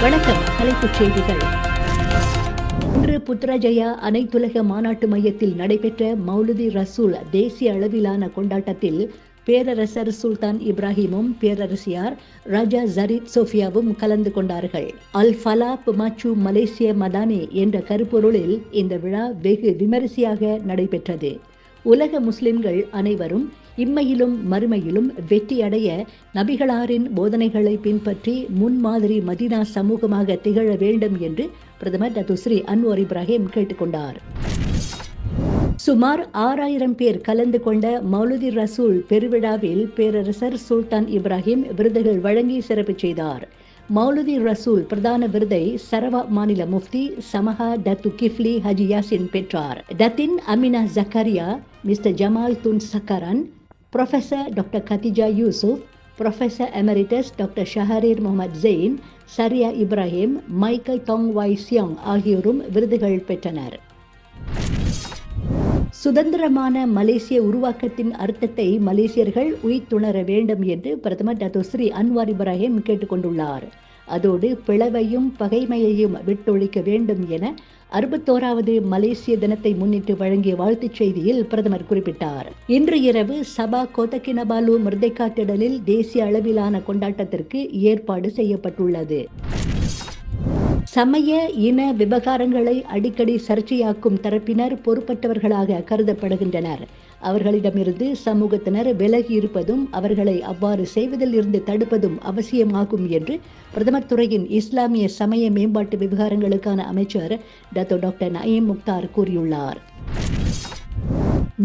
வணக்கம். தலைப்புச் செய்திகள். இன்று புத்ரஜயா அனைத்துலக மாநாட்டு மையத்தில் நடைபெற்ற மௌலுதி ரசூல் தேசிய அளவிலான கொண்டாட்டத்தில் பேரரசர் சுல்தான் இப்ராஹிமும் பேரரசியார் ராஜா ஜரீத் சோஃபியாவும் கலந்து கொண்டார்கள். அல் ஃபலாப் மச்சு மலேசிய மதானி என்ற கருப்பொருளில் இந்த விழா வெகு விமரிசையாக நடைபெற்றது. உலக முஸ்லிம்கள் அனைவரும் இம்மையிலும் மறுமையிலும் வெற்றியடைய நபிகளாரின் போதனைகளை பின்பற்றி முன்மாதிரி மதீனா சமூகமாக திகழ வேண்டும் என்று பிரதமர் டத்துஸ்ரீ அன்வர் இப்ராஹிம் கேட்டுக்கொண்டார். சுமார் ஆறாயிரம் பேர் கலந்து கொண்ட மௌலுதி ரசூல் பெருவிழாவில் பேரரசர் சுல்தான் இப்ராஹிம் விருதுகள் வழங்கி சிறப்பு செய்தார். மௌலுதி ரசூல் பிரதான விருதை சரவா மாநில Mufti Samaha Datuk Kifli Haji Yasin பெற்றார். Datin Amina Zakaria mister Jamal Tun Sakaran professor doctor Khatijah Yusof professor emeritus doctor Shahrir Mohamed Zain Sariah Ibrahim Michael Thong Wai Chiang ஆகியோரும் விருதுகள் பெற்றனர். சுதந்திரமான மலேசிய உருவாக்கத்தின் அர்த்தத்தை மலேசியர்கள் உயிர்த்துணர வேண்டும் என்று பிரதமர் டத்தோ ஸ்ரீ அன்வார் இப்ராஹிம் கேட்டுக்கொண்டுள்ளார். அதோடு பிளவையும் பகைமையையும் விட்டொழிக்க வேண்டும் என அறுபத்தோராவது மலேசிய தினத்தை முன்னிட்டு வழங்கிய வாழ்த்துச் செய்தியில் பிரதமர் குறிப்பிட்டார். இன்று இரவு சபா கோத்தக்கினபாலு மிருதைக்கா திடலில் தேசிய அளவிலான கொண்டாட்டத்திற்கு ஏற்பாடு செய்யப்பட்டுள்ளது. சமய இன விவகாரங்களை அடிக்கடி சர்ச்சையாக்கும் தரப்பினர் பொறுப்பற்றவர்களாக கருதப்படுகின்றனர். அவர்களிடமிருந்து சமூகத்தினர் விலகி இருப்பதும் அவர்களை அவ்வாறு செய்வதில் இருந்து தடுப்பதும் அவசியமாகும் என்று பிரதமர் துறையின் இஸ்லாமிய சமய மேம்பாட்டு விவகாரங்களுக்கான அமைச்சர் டத்தோ டாக்டர் நயீம் முக்தார் கூறியுள்ளார்.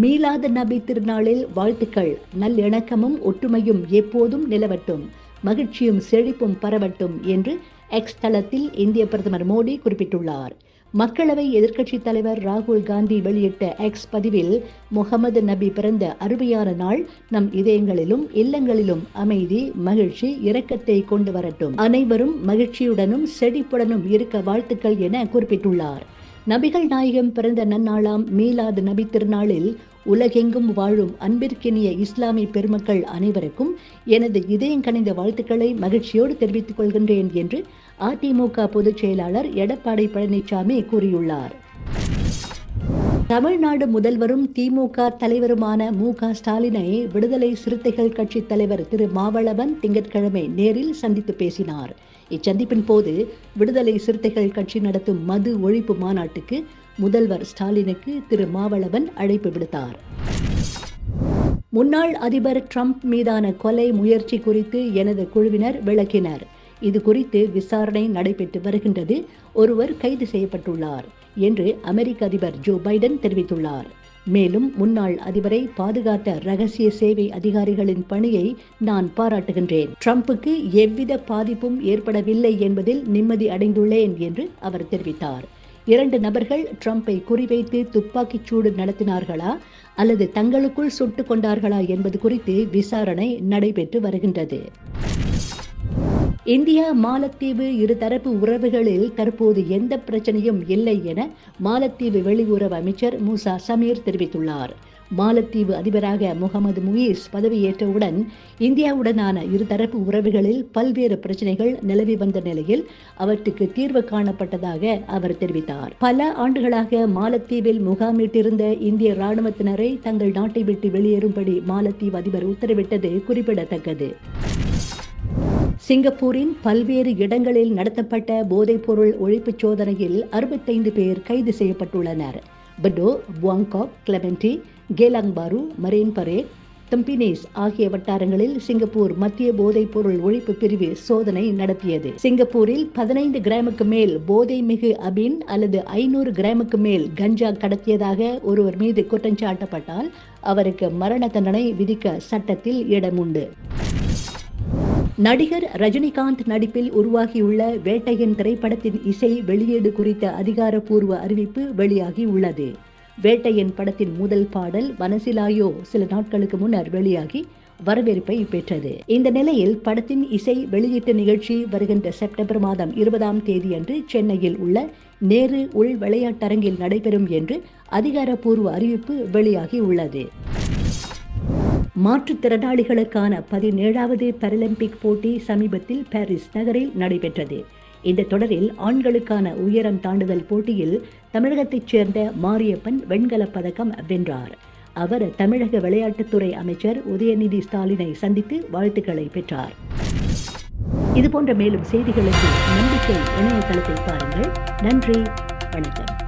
மீலாத நபி திருநாளில் வாழ்த்துக்கள். நல்லிணக்கமும் ஒற்றுமையும் எப்போதும் நிலவட்டும். மகிழ்ச்சியும் செழிப்பும் பரவட்டும் என்று எக்ஸ் தளத்தில் இந்திய பிரதமர் மோடி குறிப்பிட்டுள்ளார். மக்களவை எதிர்க்கட்சித் தலைவர் ராகுல் காந்தி வெளியிட்ட எக்ஸ் பதிவில் முகமது நபி பிறந்த அருமையான நாள் நம் இதயங்களிலும் இல்லங்களிலும் அமைதி மகிழ்ச்சி இரக்கத்தை கொண்டு வரட்டும். அனைவரும் மகிழ்ச்சியுடனும் செழிப்புடனும் இருக்க வாழ்த்துக்கள் என குறிப்பிட்டுள்ளார். நபிகள் நாயகம் பிறந்த நன்னாளாம் மீலாது நபி திருநாளில் உலகெங்கும் வாழும் அன்பிற்கினிய இஸ்லாமிய பெருமக்கள் அனைவருக்கும் எனது இதயம் கணிந்த வாழ்த்துக்களை மகிழ்ச்சியோடு தெரிவித்துக் கொள்கின்றேன் என்று அதிமுக பொதுச் செயலாளர் எடப்பாடி பழனிசாமி கூறியுள்ளார். தமிழ்நாடு முதல்வரும் திமுக தலைவருமான மு க ஸ்டாலினை விடுதலை சிறுத்தைகள் கட்சி தலைவர் திரு மாவளவன் திங்கட்கிழமை நேரில் சந்தித்து பேசினார். இச்சந்திப்பின் போது விடுதலை சிறுத்தைகள் கட்சி நடத்தும் மது ஒழிப்பு மாநாட்டுக்கு முதல்வர் ஸ்டாலினுக்கு திரு மாவளவன் அழைப்பு விடுத்தார். முன்னாள் அதிபர் ட்ரம்ப் மீதான கொலை முயற்சி குறித்து எனது குழுவினர் விளக்கினர். இது குறித்து விசாரணை நடைபெற்று வருகின்றது. ஒருவர் கைது செய்யப்பட்டுள்ளார் என்று அமெரிக்க அதிபர் ஜோ பைடன் தெரிவித்துள்ளார். மேலும் முன்னாள் அதிபரை பாதுகாத்த ரகசிய சேவை அதிகாரிகளின் பணியை நான் பாராட்டுகின்றேன். ட்ரம்புக்கு எவ்வித பாதிப்பும் ஏற்படவில்லை என்பதில் நிம்மதி அடைந்துள்ளேன் என்று அவர் தெரிவித்தார். இரண்டு நபர்கள் ட்ரம்பை குறிவைத்து துப்பாக்கிச் சூடு நடத்தினார்களா அல்லது தங்களுக்குள் சுட்டுக் கொண்டார்களா என்பது குறித்து விசாரணை நடைபெற்று வருகின்றது. இந்தியா மாலத்தீவு இருதரப்பு உறவுகளில் தற்போது எந்த பிரச்சனையும் இல்லை என மாலத்தீவு வெளியுறவு அமைச்சர் மூசா சமீர் தெரிவித்துள்ளார். மாலத்தீவு அதிபராக முகமது முயீஸ் பதவியேற்றவுடன் இந்தியாவுடனான இருதரப்பு உறவுகளில் பல்வேறு பிரச்சனைகள் நிலவி வந்த நிலையில் அவற்றுக்கு தீர்வு காணப்பட்டதாக அவர் தெரிவித்தார். பல ஆண்டுகளாக மாலத்தீவில் முகாமிட்டிருந்த இந்திய ராணுவத்தினரை தங்கள் நாட்டை விட்டு வெளியேறும்படி மாலத்தீவு அதிபர் உத்தரவிட்டது குறிப்பிடத்தக்கது. சிங்கப்பூரின் பல்வேறு இடங்களில் நடத்தப்பட்ட போதைப்பொருள் ஒழிப்புச் சோதனையில் அறுபத்தைந்து பேர் கைது செய்யப்பட்டுள்ளனர். Bedok Buangkok Clementi Geylang Bahru Marine Parade Tampines ஆகிய வட்டாரங்களில் சிங்கப்பூர் மத்திய போதைப் பொருள் ஒழிப்பு பிரிவு சோதனை நடத்தியது. சிங்கப்பூரில் பதினைந்து கிராமுக்கு மேல் போதை மிகு அபின் அல்லது ஐநூறு கிராமுக்கு மேல் கஞ்சா கடத்தியதாக ஒருவர் மீது குற்றஞ்சாட்டப்பட்டால் அவருக்கு மரண தண்டனை விதிக்க சட்டத்தில் இடமுண்டு. நடிகர் ரஜினிகாந்த் நடிப்பில் உருவாகியுள்ள வேட்டையன் திரைப்படத்தின் இசை வெளியீடு குறித்த அதிகாரப்பூர்வ அறிவிப்பு வெளியாகி உள்ளது வேட்டையன் படத்தின் முதல் பாடல் வனசிலாயோ சில நாட்களுக்கு முன்னர் வெளியாகி வரவேற்பை பெற்றது. இந்த நிலையில் படத்தின் இசை வெளியீட்டு நிகழ்ச்சி வருகின்ற செப்டம்பர் மாதம் இருபதாம் தேதியன்று சென்னையில் உள்ள நேரு உள் விளையாட்டரங்கில் நடைபெறும் என்று அதிகாரப்பூர்வ அறிவிப்பு வெளியாகி உள்ளது மாற்றுத்திறனாளிகளுக்கான பதினேழாவது பாரலிம்பிக் போட்டி சமீபத்தில் பாரிஸ் நகரில் நடைபெற்றது. இந்த தொடரில் ஆண்களுக்கான உயரம் தாண்டுதல் போட்டியில் தமிழகத்தைச் சேர்ந்த மாரியப்பன் வெண்கலப் பதக்கம் வென்றார். அவர் தமிழக விளையாட்டுத்துறை அமைச்சர் உதயநிதி ஸ்டாலினை சந்தித்து வாழ்த்துக்களை பெற்றார். இதுபோன்ற மேலும் செய்திகளுக்கு நம்பிக்கை இணையதளத்தை பாருங்கள். நன்றி வணக்கம்.